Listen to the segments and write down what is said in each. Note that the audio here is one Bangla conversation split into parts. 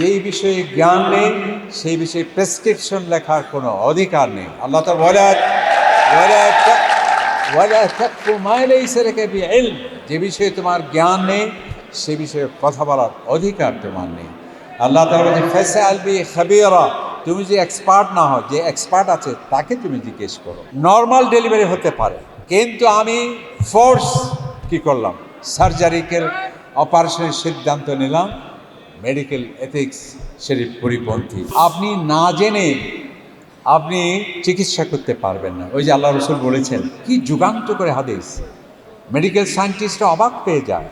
যেই বিষয়ে জ্ঞান নেই, সেই বিষয়ে প্রেসক্রিপশন লেখার কোনো অধিকার নেই। আল্লাহ বলে যে বিষয়ে তোমার জ্ঞান নেই, সে বিষয়ে কথা বলার অধিকার তোমার নেই। আল্লাহ তালা তুমি যে এক্সপার্ট না হও, যে এক্সপার্ট আছে, তাকে তুমি জিজ্ঞেস করো। নর্মাল ডেলিভারি হতে পারে, কিন্তু আমি ফোর্স কি করলাম? সার্জারিক্যাল অপারেশনের সিদ্ধান্ত নিলাম। মেডিকেল এথিক্স সেটির পরিপন্থী। আপনি না জেনে আপনি চিকিৎসা করতে পারবেন না। ওই যে আল্লাহ রসুল বলেছেন, কি যুগান্ত করে হাদিস মেডিকেল সায়েন্টিস্টরা অবাক পেয়ে যায়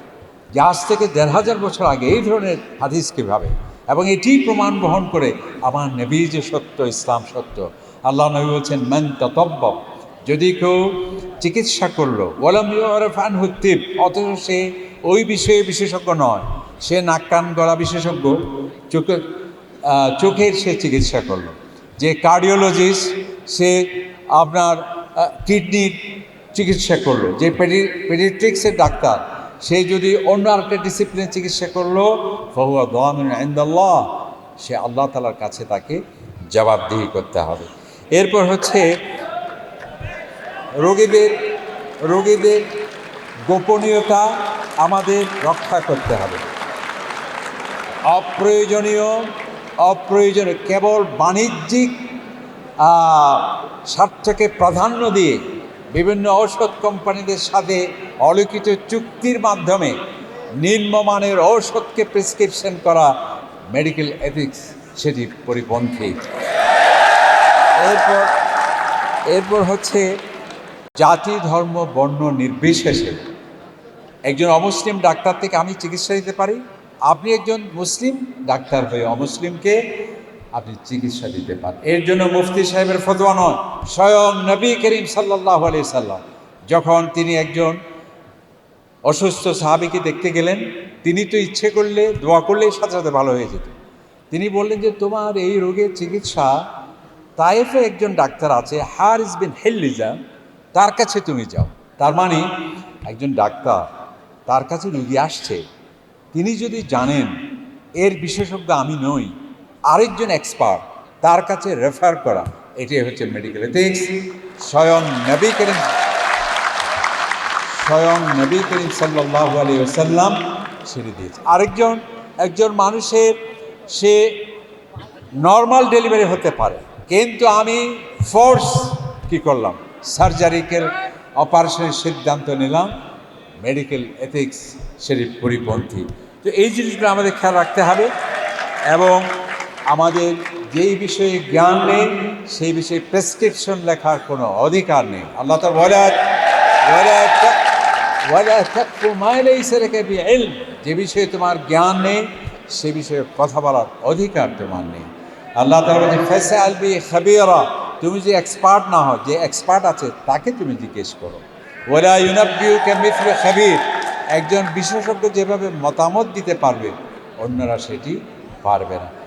যে আজ থেকে দেড় হাজার বছর আগে এই ধরনের হাদিস কীভাবে? এবং এটি প্রমাণ বহন করে আমার নবী যে সত্য, ইসলাম সত্য। আল্লাহ নবী বলছেন, মেন ততব্য যদি কেউ চিকিৎসা করল ওলাম ফান হুত্তিব অথচ সে ওই বিষয়ে বিশেষজ্ঞ নয়। সে নাক কান গলা বিশেষজ্ঞ, চোখে চোখের সে চিকিৎসা করল। যে কার্ডিওলজিস্ট সে আপনার কিডনির চিকিৎসা করল। যে পেডি পেডিট্রিক্সের ডাক্তার, সে যদি অন্য আরেকটা ডিসিপ্লিনের চিকিৎসা করল, ফহুয়া আইন্দাল্লাহ সে আল্লাহ তালার কাছে তাকে জবাবদিহি করতে হবে। এরপর হচ্ছে, রোগীদের রোগীদের গোপনীয়তা আমাদের রক্ষা করতে হবে। অপ্রয়োজনীয় অপ্রয়োজনীয়, কেবল বাণিজ্যিক স্বার্থকে প্রাধান্য দিয়ে বিভিন্ন ঔষধ কোম্পানিদের সাথে অলিখিত চুক্তির মাধ্যমে নিম্নমানের ঔষধকে প্রেসক্রিপশন করা মেডিকেল এথিক্স সেটি পরিপন্থী। এরপর এরপর হচ্ছে জাতি, ধর্ম, বর্ণ নির্বিশেষে। একজন অমুসলিম ডাক্তার থেকে আমি চিকিৎসা দিতে পারি? আপনি একজন মুসলিম ডাক্তার হয়ে অমুসলিমকে আপনি চিকিৎসা দিতে পারেন। এর জন্য মুফতি সাহেবের ফতোয়া নয়, স্বয়ং নবী করিম সাল্লাহ আলি সাল্লাম যখন তিনি একজন অসুস্থ সাহাবিকে দেখতে গেলেন, তিনি তো ইচ্ছে করলে, দোয়া করলেই সাথে সাথে ভালো হয়ে যেত। তিনি বললেন যে, তোমার এই রোগের চিকিৎসা তাইফে একজন ডাক্তার আছে হার ইজ বিন হেল্লিজা, তার কাছে তুমি যাও। তার মানে একজন ডাক্তার তার কাছে রুগী আসছে তিনি যদি জানেন, এর বিশেষজ্ঞ আমি নই, আরেকজন এক্সপার্ট তার কাছে রেফার করা, এটাই হচ্ছে মেডিকেল এথিক্স স্বয়ং নবী করিম, স্বয়ং নবী করিম সাল্লাহ আলী ওসাল্লাম ছেড়ে দিয়েছে। আরেকজন, একজন মানুষের সে নর্মাল ডেলিভারি হতে পারে, কিন্তু আমি ফোর্স কি করলাম? সার্জারিক্যাল অপারেশনের সিদ্ধান্ত নিলাম মেডিকেল এথিক্স সেটি পরিপন্থী। তো এই জিনিসগুলো আমাদের খেয়াল রাখতে হবে এবং আমাদের যেই বিষয়ে জ্ঞান নেই, সেই বিষয়ে প্রেসক্রিপশন লেখার কোনো অধিকার নেই। আল্লাহ তার যে বিষয়ে তোমার জ্ঞান নেই, সে বিষয়ে কথা বলার অধিকার তোমার নেই। আল্লাহ তালা তুমি যে এক্সপার্ট না হও, যে এক্সপার্ট আছে, তাকে তুমি জিজ্ঞেস করো। ওরা ইউনাবিউকে মিথলে খাবির। একজন বিশেষজ্ঞ যেভাবে মতামত দিতে পারবে অন্যরা সেটি পারবে না।